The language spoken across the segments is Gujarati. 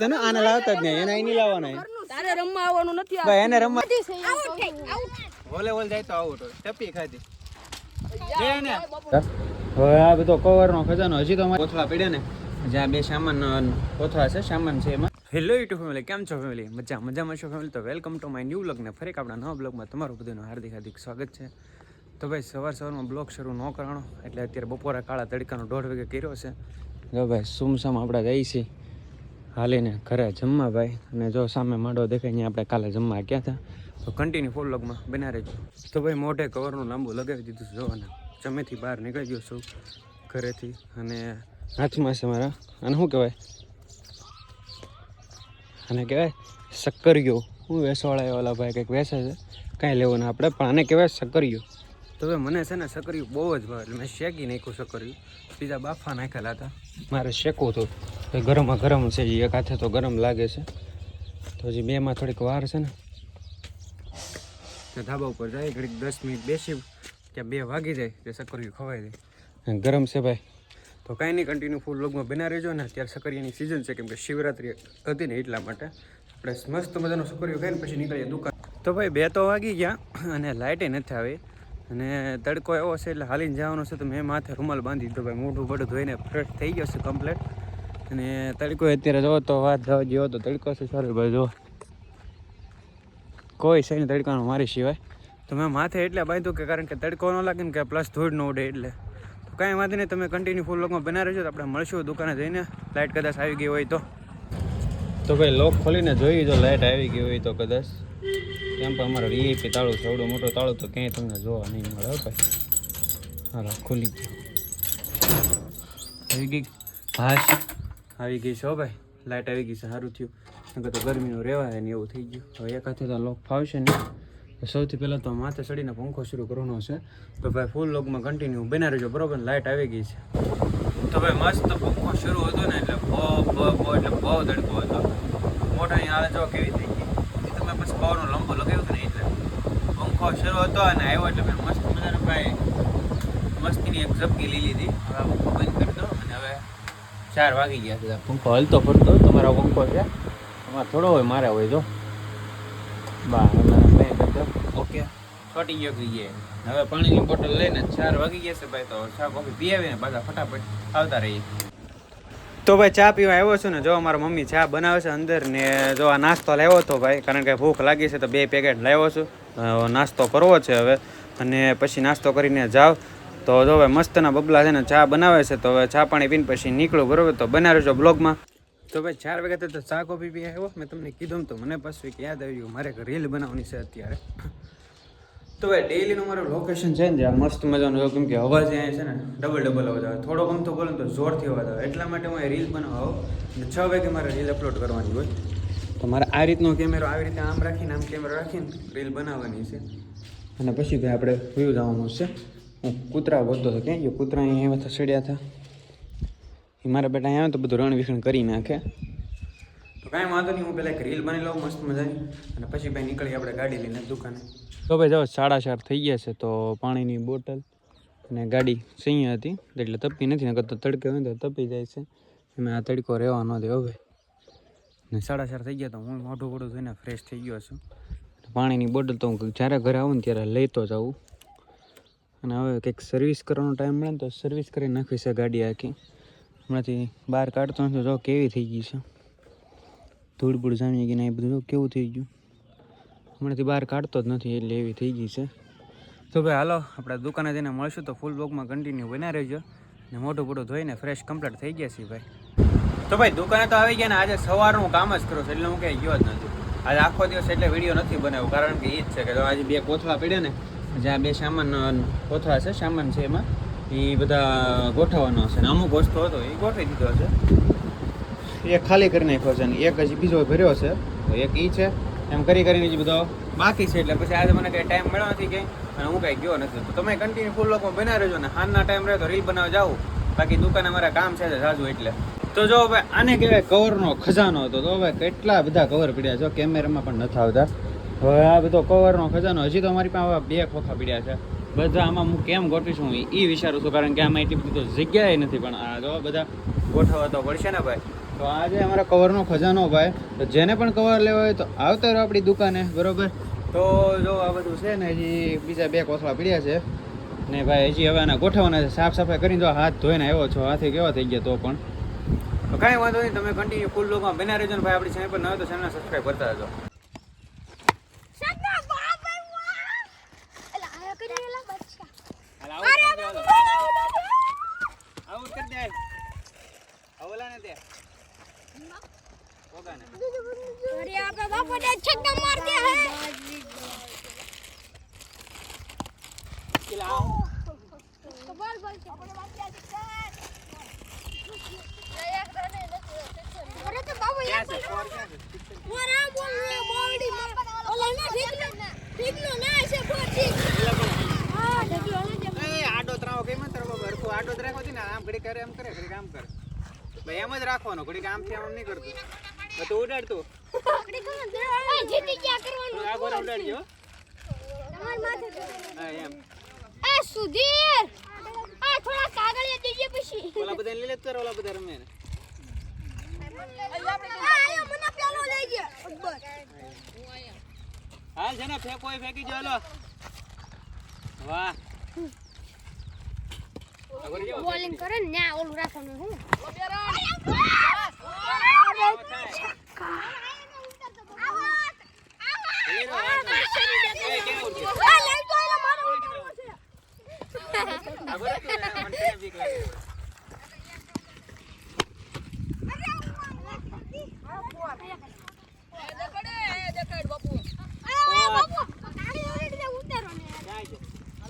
તને આને લાવતા જ નહીં એને અહીં નહીં લાવવાના તારે રમવા આવવાનું નથી ભાઈ એને રમવા વોલે વોલ જાય તો આઉટ હોય ટપી ખાધી. હવે આ બધો કવરનો ખજાનો હજી તો અમારે કોથળા પડ્યા ને. જ્યાં બે સામાન કોથળા છે સામાન છે એમાં. હેલો યુટ્યુબ ફેમિલી કેમ છો ફેમિલી મજા મજામાં છો ફેમિલી તો welcome to my new blog ને ફરી આપણા નવા બ્લોગમાં તમારું બધાનું હાર્દિક હાર્દિક સ્વાગત છે. તો ભાઈ સવાર સવારમાં બ્લોગ શરૂ ન કરવાનો એટલે અત્યારે બપોરે કાળા તડકાનો દોઢ વાગે કર્યો છે. જો ભાઈ સુમસામ આપણે જઈએ છીએ હાલીને ઘરે જમવા ભાઈ. અને જો સામે માંડો દેખાય ને આપણે કાલે જમવા ગયા હતા. તો કન્ટિન્યુ ફૂલ લોગમાં બના રહેજો. તો ભાઈ મોઢે કવરનું લાંબુ લગાવી દીધું છે જો જમેથી બહાર નીકળી ગયો છું ઘરેથી. અને હાથમાં છે મારા. અને શું કહેવાય? અને કહેવાય શક્કરિયો હું વેસવાળા ઓલા ભાઈ કંઈક વેસે છે. કાંઈ લેવું આપણે પણ આને કહેવાય સક્કરિયો. તો હવે મને છે ને સક્કરિયું બહુ જ ભાવે મેં શેકી નાખ્યું સક્કરિયું બીજા બાફા નાખેલા હતા. મારે શેકવું હતું. એ ગરમમાં ગરમ છે એ એક હાથે તો ગરમ લાગે છે. તો હજી બેમાં થોડીક વાર છે ને. ધાબા ઉપર જાય, ઘડીક દસ મિનિટ બેસી, ત્યાં બે વાગી જાય, તે સક્કરિયું ખવાઈ જાય. ગરમ છે ભાઈ. તો કાંઈ નહીં કન્ટિન્યુ ફૂલ લોગમાં બના રહેજો ને. અત્યારે સક્કરિયાની સિઝન છે, કેમ કે શિવરાત્રી હતી ને એટલા માટે. આપણે મસ્ત મજાનું સકરિયું ખાઈને પછી નીકળીએ દુકાન. તો ભાઈ, બે તો વાગી ગયા અને લાઇટે નથી આવી. અને તડકો એવો છે એટલે હાલીને જવાનો છે તો મેં માથે રૂમાલ બાંધી દીધો ભાઈ. મોઢું બધું ધોઈને ફ્રેશ થઈ ગયો છે કમ્પ્લેટ અને તડકો અત્યારે જો તો વાત જવા જેવો તો તડકો છે સારું ભાઈ જો કોઈ છે નહીં તડકાનો મારી સિવાય. તો મેં માથે એટલે બાંધ્યું કે કારણ કે તડકો ન લાગે ને કે પ્લસ ધૂળ ન ઉડે એટલે. તો કાંઈ વાંધો નહીં, તમે કન્ટિન્યુ ફૂલ લોકમાં બના રહેજો તો આપણે મળશું દુકાને જઈને. લાઇટ કદાચ આવી ગઈ હોય તો. તો ભાઈ લોક ખોલીને જોઈએ જો લાઇટ આવી ગઈ હોય તો કદાચ. કેમ પણ અમારો વીઆઈપી તાળું છે એવડો મોટો તાળું તો ક્યાંય તમને જોવા નહીં મળે ભાઈ. હાલો, ખુલી ગયો. આવી ગઈ ભાષ? આવી ગઈ છે ભાઈ. લાઇટ આવી ગઈ છે, સારું થયું. નકર તો ગરમીનું રહેવાય ને એવું થઈ ગયું. હવે એક હાથે તો લોક ફાવશે ને. સૌથી પહેલાં તો માથે ચડીને પંખો શરૂ કરવાનો છે. તો ભાઈ ફૂલ લોકમાં કન્ટિન્યુ બના રહેજો, બરોબર? લાઇટ આવી ગઈ છે. તો ભાઈ, મસ્ત પંખો શરૂ હતો ને, એટલે બહુ બહુ એટલે બહુ તડકો હતો. મોટા અહીંયા આવે જો કેવી થઈ પવનનો લંબો લગાવ્યો કે ને એટલે પંખો શરૂ હતો અને આવ્યો એટલે મેં મસ્ત મજાનો ભાઈ મસ્તીની એક ઝપકી લઈ લીધી. હવે પંખો બંધ કરી દો અને હવે ચાર વાગી ગયા છે. પંખો હલતો ફરતો તમારો પંખો છે? તમારે થોડો હોય મારે હોય જો. બા ઓકે. છોટી ગયો ગઈએ હવે પાણીની બોટલ લઈને ચાર વાગી ગયા છે ભાઈ તો ચા કોફી પી આવીને પાછા ફટાફટ આવતા રહીએ. તો ભાઈ ચા પીવા આવ્યો છું ને, જો મારા મમ્મી ચા બનાવે છે અંદર ને જો આ નાસ્તો લાવ્યો હતો ભાઈ, કારણ કે ભૂખ લાગી છે તો બે પેકેટ લાવ્યો છું. નાસ્તો કરવો છે હવે. અને પછી નાસ્તો કરીને જાવ તો જો ભાઈ મસ્તના બબલા છે ને ચા બનાવે છે, તો હવે ચા પાણી પીને પછી નીકળું, બરોબર? તો બનાવ્યો રહેજો બ્લોગમાં. તો ભાઈ, ચાર વાગ્યા તો ચા કોફી પી આવ્યો. મેં તમને કીધું તો મને પાછું યાદ યાદ આવ્યું. મારે રીલ બનાવવાની છે અત્યારે. તો ભાઈ ડેઈલીનું મારું લોકેશન છે ને, જ્યાં મસ્ત મજાનું કેમ કે અવાજ અહીંયા છે ને ડબલ ડબલ અવાજ આવે. થોડો ગમ તો બોલે તો જોરથી અવાજ આવે. એટલા માટે હું રીલ બનાવવા આવું અને છ વાગે મારે રીલ અપલોડ કરવાની હોય. તો મારે આ રીતનો કેમેરો આવી રીતે આમ રાખીને, આમ કેમેરો રાખીને રીલ બનાવવાની છે. અને પછી ભાઈ, આપણે વ્યૂ જવાનું છે. હું કૂતરા બોલતો હતો ગયો? કૂતરા અહીંયા એવા સડ્યા હતા. એ મારા બેટા અહીંયા આવે તો બધું રણ વિખણ કરી નાખે. કાંઈ વાંધો નહીં, હું પહેલાં એક રીલ બની લઉં, મસ્ત મજાની. અને પછી ભાઈ નીકળી આપણે ગાડી લઈને દુકાને. તો ભાઈ જાઓ સાડા ચાર થઈ ગયા છે, તો પાણીની બોટલ અને ગાડી સૈયા હતી, એટલે તપી નથી, નકર તો તડકે હોય તો તપી જાય છે. એમાં આ તડકો રહેવા ન દે હવે ને સાડા ચાર થઈ ગયા, તો હું મોઢું મોઢું થઈને ફ્રેશ થઈ ગયો છું. પાણીની બોટલ તો હું જ્યારે ઘરે આવું ને ત્યારે લેતો જાઉં અને હવે કંઈક સર્વિસ કરવાનો ટાઈમ મળે ને તો સર્વિસ કરી નાખવી છે ગાડી આખી. હમણાંથી બહાર કાઢતો નથી જો કેવી થઈ ગઈ છે. ધૂળ બૂળ જામી ગઈ ને એ બધું. કેવું થઈ ગયું? હમણાંથી બહાર કાઢતો જ નથી, એટલે એવી થઈ ગઈ છે. તો ભાઈ હાલો, આપણે દુકાને જઈને મળશું તો ફૂલ બ્લોગમાં કન્ટિન્યુ બના રહેજો. ને મોટું મોટું ધોઈને ફ્રેશ કમ્પ્લીટ થઈ ગયા છે ભાઈ. તો ભાઈ દુકાને તો આવી ગયા ને આજે સવારનું કામ જ કરું છું, એટલે હું ક્યાંય ગયો જ નથી. આજે આખો દિવસ એટલે વીડિયો નથી બનાવ્યો, કારણ કે એ જ છે કે આજે બે કોથળા પડ્યા ને જ્યાં બે સામાન કોથળા છે, સામાન છે એમાં એ બધા ગોઠવવાનો હશે ને અમુક વસ્તુ હતો એ ગોઠવી દીધો હશે. એક ખાલી કરી નાખ્યો છે એક હજી બીજો ભર્યો છે. તો એક ઈ છે. એમ કરી કરીને જે બધો બાકી છે. એટલે પછી આજે મને કંઈ ટાઈમ મળ્યો નથી કંઈ અને હું કાંઈ ગયો નથી. તો તમે કન્ટિન્યુ ફૂલ લોકો બના રહેજો ને હાલના ટાઈમ રહે તો રીલ બનાવવા જાઉં બાકી દુકાને મારા કામ છે સાજુ એટલે. તો જો હવે આને કહેવાય કવરનો ખજાનો હતો. તો હવે કેટલા બધા કવર પડ્યા છે કેમેરામાં પણ નથી આવતા. હવે આ બધો કવરનો ખજાનો હજી તો અમારી પાસે બે ખોખા પડ્યા છે. બધા આમાં હું કેમ ગોઠવીશું એ વિચારું છું. કારણ કે આમાં એટલી બધી તો જગ્યાએ નથી પણ આ જો બધા ગોઠવવા તો પડશે ને ભાઈ. તો આજે અમારા કવરનો ખજાનો ભાઈ. તો જેને પણ કવર લેવો હોય તો આવતા રહો આપણી દુકાને બરોબર? તો જો આ બધું છે ને હજી બીજા બે કોથળા પડ્યા છે. ને ભાઈ હજી હવે આના ગોઠવવાના છે સાફ સફાઈ કરીને જો હાથ ધોઈને આવ્યો છો હાથે કેવા થઈ ગયા તો પણ. તો કાંઈ વાંધો નહીં તમે કન્ટિન્યુ ફૂલ લોકમાં બના રહેજો ને ભાઈ આપણી ચેનલ પર ન હોય તો ચેનલને સબસ્ક્રાઈબ કરતા રહેજો. બાપ કરી આવું બાપુ આવું કરી દે અવલા ને તે ઓગાને અરે આપણા બાપુ ને છક્કા માર દે હે કિલા આવું બોલ બોલ કે આપણે વાત અરે તો બાબુ ક્યાં છે કોર ક્યાં છે મોરા બોલ રે બોડી ઓલા ના ઠીકનો ઠીકનો ના છે બોડી હા ઠીકનો ને એ આડો ત્રાવો કઈ મત રાખો હરખું આડો જ રાખો ને આમ ઘડી કરે એમ કરે ઘડી આમ કરે ભાઈ એમ જ રાખવાનો ઘડી આમ થી આમ નહીં કરતું. તો ઉડાડતું જીતી ગયા કરવાનું આ ગોરા ઉડાડજો હો. તમાર માથે હા એમ. એ સુધીર આ થોડા કાગળિયા દેજે પછી. ઓલા બધા લઈ લેતો ઓલા બધા રમે ને આયો મને પેલો લઈ ગયો. બસ. હાલ છે ને ફેંકો ફેંકી જો હાલો. વાહ. બોલિંગ કરે ને ન્યા ઓલું રાખવાનું હું લઈ છે?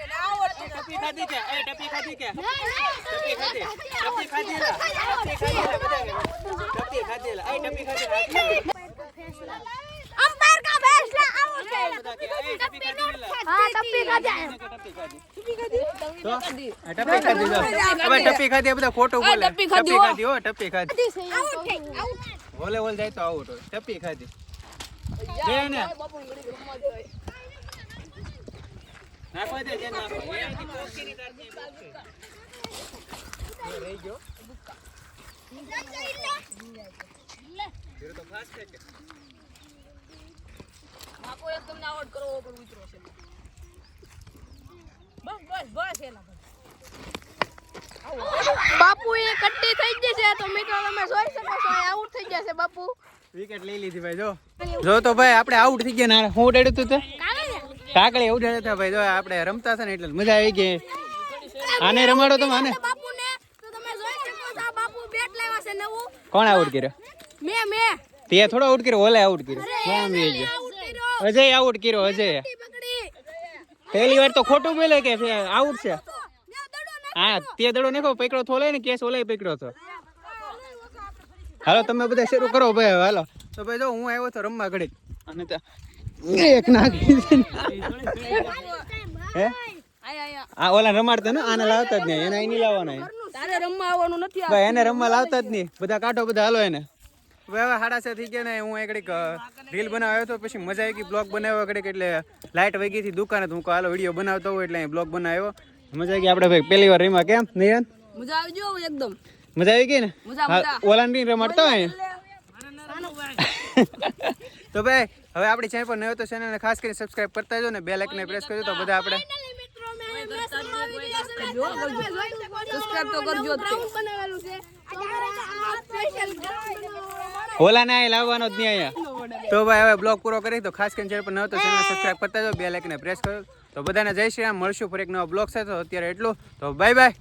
ખાધી છે એ ટપી ખાધી. કે ટપી ખાધી. ટપી ખાધી. લા ટપી ખાધી લા બધા ફોટો ટપી ખાધી. લા એ ટપી ખાધી અંપાયર કા ફેસલા છે ટપી ખાધી લા હા ટપ્પી ખાધા ટપી ખાધી તો આ ટપી ખાધી જો હવે ટપી ખાધી આ બધા ખોટું બોલે ટપી ટપી ખાધી હો. ટપી ખાધી આઉટ બોલે બોલ જાય તો આઉટ ટપી ખાધી જે ને નાખવા દે જે નાખો એ આથી ની તારથી એ રહી ગયો ફિર તો ફાસ્ટ છે કે બાપુ એ કટ્ટી થઈ ગઈ છે તો મિત્રો તમે જોઈ શકો છો આઉટ થઈ ગયા છે બાપુ. વિકેટ લઈ લીધી ભાઈ જો. જો તો ભાઈ આપણે આઉટ થઈ ગયા ને હું ઉડાડ્યું તું તે? કાકડી ઉડાડ્યા હતા ભાઈ જો આપણે રમતા હતા ને એટલે મજા આવી ગઈ. આને રમાડો તમે આને. બાપુ ને તો તમે જોઈ શકો છો આ બાપુ બેટ લાવ્યા છે નવું. કોણ આઉટ કર્યો? મે મે. તે થોડો આઉટ કર્યો ઓલે આઉટ કર્યો. કોણ મે ગયો. અજય આઉટ કર્યો અજય. પહેલી વાર તો ખોટું બોલે કે આઉટ છે. મે દડો ના હા તે દડો નાખો પકડો થોલે ને કેસ ઓલે પકડ્યો તો. હાલો તમે બધા શરૂ કરો ભાઈ હાલો. તો ભાઈ જો હું આવ્યો તો રમવા ઘડી અને એક નાખી હે? આ ઓલા રમાડતા ને આને લાવતા જ નહીં એને અહીં લાવવાના અહીં. તારે રમવા આવવાનું નથી ભાઈ એને રમવા લાવતા જ નહીં. બધા કાઢો બધા હાલો એને. હવે હવે સાડા છ થઈ ગયા ને હું એક રીલ બનાવ્યો હતો પછી મજા આવી ગઈ બ્લોગ બનાવ્યો ઘડીક એટલે લાઇટ વહી ગઈ હતી દુકાને તો હું કહું, હાલો વીડિયો બનાવતો હોય એટલે બ્લોગ બનાવ્યો. મજા આવી ગઈ આપણે ભાઈ પહેલી વાર રીમાં કેમ નહીં મજા એકદમ. મજા આવી ગઈ ને? ઓલા ની રમાડતા હોય? તો ભાઈ હવે આપણી ચેનલ પર નવો તો ચેનલને ખાસ કરીને સબસ્ક્રાઇબ કરતા જો ને બે લાઇકને પ્રેસ કરજો તો બધા આપણે સબસ્ક્રાઇબ તો કરજો ઓલા ના લાવવાનો જ નહીં અહીંયા. તો ભાઈ હવે બ્લોગ પૂરો કરી તો ખાસ કરીને ચેનલ પર નવો તો ચેનલ સબસ્ક્રાઇબ કરતા જો બે લાઇકને પ્રેસ કરો. તો બધાને જય શ્રી રામ. મળશું ફરી એક નવો બ્લોગ સાથે. તો અત્યારે એટલું. તો બાય બાય